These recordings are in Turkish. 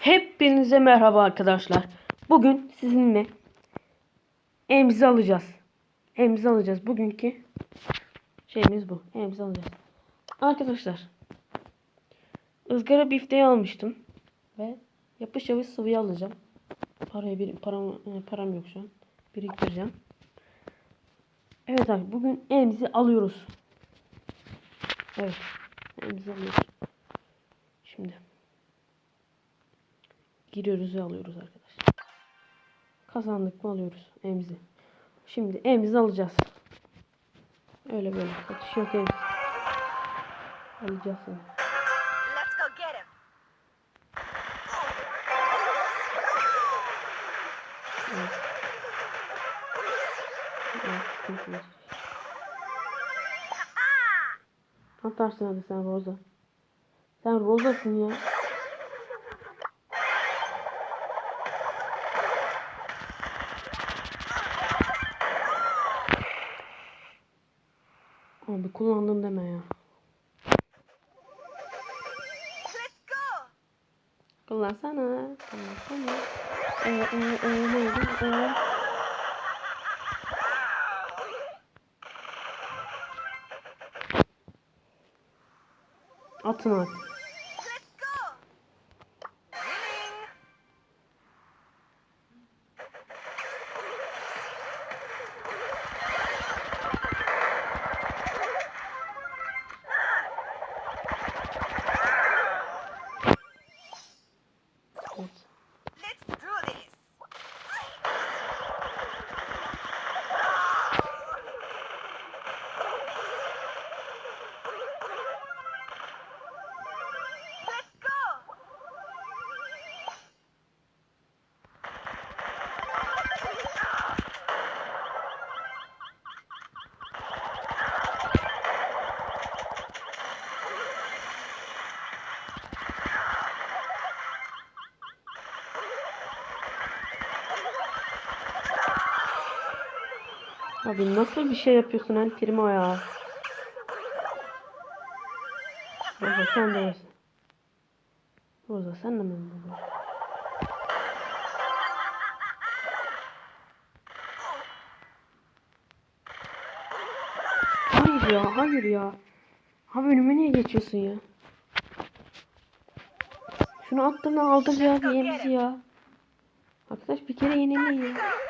Hepinize merhaba arkadaşlar. Bugün sizinle emzi alacağız. Emzi alacağız. Bugünkü şeyimiz bu. Emzi alacağız. Arkadaşlar. ızgara bifteyi almıştım. Ve yapış yapış sıvıyı alacağım. Parayı bir param, e, param yok şu an. Biriktireceğim. Evet abi bugün emzi alıyoruz. Evet. Emzi alıyoruz. Şimdi giriyoruz ve alıyoruz arkadaşlar. Kazandık mı alıyoruz emzi. Şimdi emzi alacağız. Öyle böyle. Kaçış yok emzi. Alacağız seni. Evet. Evet. Atarsın hadi sen Roza. Sen Roza'sın ya. Abi kullandım deme ya. Kullansana. Kullansana. Ee, ee, ee, neydi? Ee. Atın artık. Abi nasıl bir şey yapıyorsun El Primo ya? Roza sen de misin? Roza sen de mi? Hayır ya, hayır ya. Abi önüme niye geçiyorsun ya? Şunu attığında aldı ya bir ya. Arkadaş bir kere yeniliyor. Ya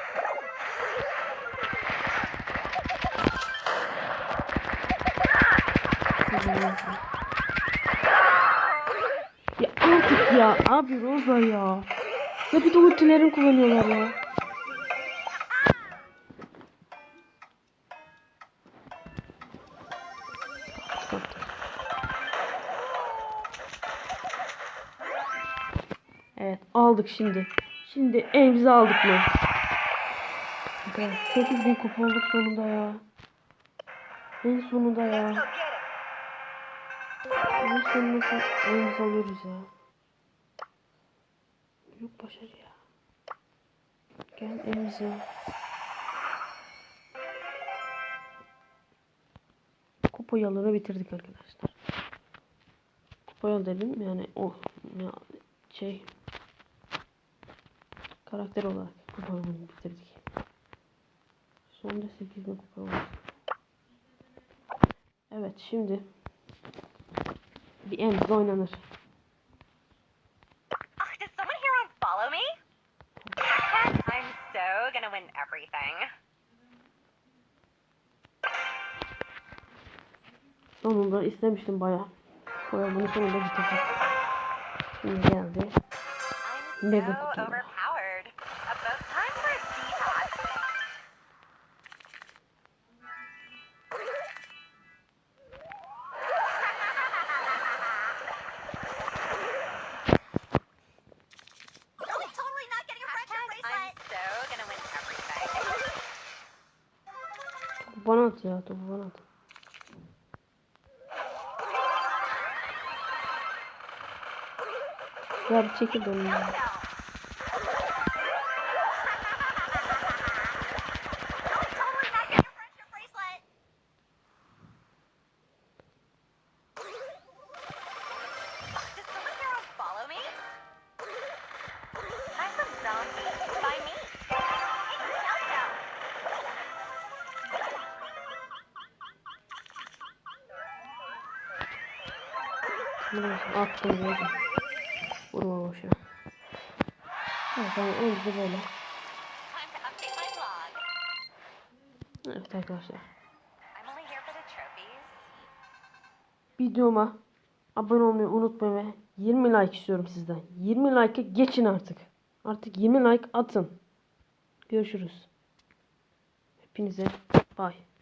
artık ya abi Roza ya. Ya bir de ultilerini kullanıyorlar ya. Evet aldık şimdi. Şimdi evimizi aldık mı? 8000 kupa olduk sonunda ya. En sonunda ya. En sonunda evimizi alıyoruz ya. Büyük başarı ya. Gel evimize. Kupa yolunu bitirdik arkadaşlar. Kupa yol dedim yani o ya şey karakter olarak kupa yolunu bitirdik. Sonunda 8000 kupa oldu. Evet şimdi bir emzle oynanır. Does someone here want to follow me? Heck, I'm so gonna win everything. Sonunda istemiştim bayağı. Sonra bunu sonunda bitirdik. Şimdi geldi. Mega kutu. Topu bana at ya topu bana at. Ya bir çekil önümden. Bunu attım zaten. Vurma boşa. Evet en güzel böyle. Evet arkadaşlar. Videoma abone olmayı unutmayın ve 20 like istiyorum sizden. 20 like'ı geçin artık. Artık 20 like atın. Görüşürüz. Hepinize bye.